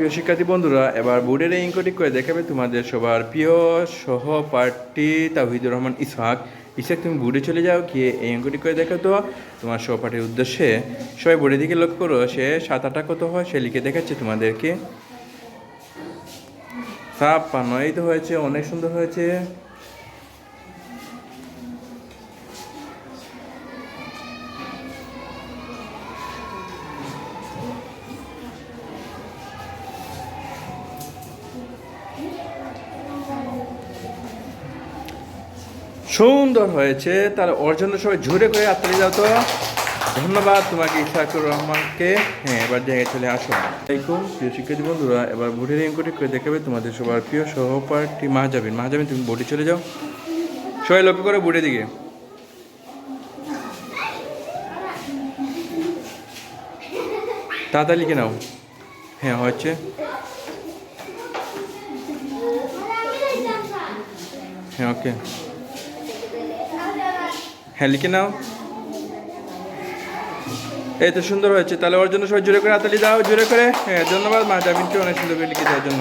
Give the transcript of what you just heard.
প্রিয় শিক্ষার্থী বন্ধুরা, এবার বোর্ডের এই ইঙ্কটি করে দেখাবে তোমাদের সবার প্রিয় সহপাঠী তাহিদুর রহমান ইসহাক। ইসহাক, তুমি বোর্ডে চলে যাও কি এই অঙ্কটি করে দেখো তো তোমার সহপাঠীর উদ্দেশ্যে। সবাই বোর্ডের দিকে লক্ষ্য করো, সে সাত আটা কত হয় সে লিখে দেখাচ্ছে তোমাদেরকে। সাপ পানো এই তো হয়েছে, অনেক সুন্দর হয়েছে। সুন্দর হয়েছে। তার ওর জন্য সবাই ঝুড়ে করে আত্মারি যাও তো। ধন্যবাদ তোমাকে ইসাকুর রহমানকে। হ্যাঁ এবার জায়গায় চলে আসো। আলাইকুম, প্রিয় শিক্ষার্থী বন্ধুরা, এবার বোর্ডের ইনকোটি করে দেখাবে তোমাদের সবার প্রিয় সহপাঠী মাহাজাবিন। মাহাজাবিন, তুমি বোর্ডে চলে যাও। সবাই লক্ষ্য করে বোর্ডের দিকে। তাড়াতাড়ি লিখে নাও। হ্যাঁ হচ্ছে হ্যাঁ ওকে। হ্যাঁ নাও। এই তো সুন্দর হয়েছে। তাহলে ওর জন্য সবাই জোরে করে হাতালি দাও, জোরে করে। হ্যাঁ ধন্যবাদ মা জামিনকে অনেক সুন্দর করে লিখে দেওয়ার জন্য।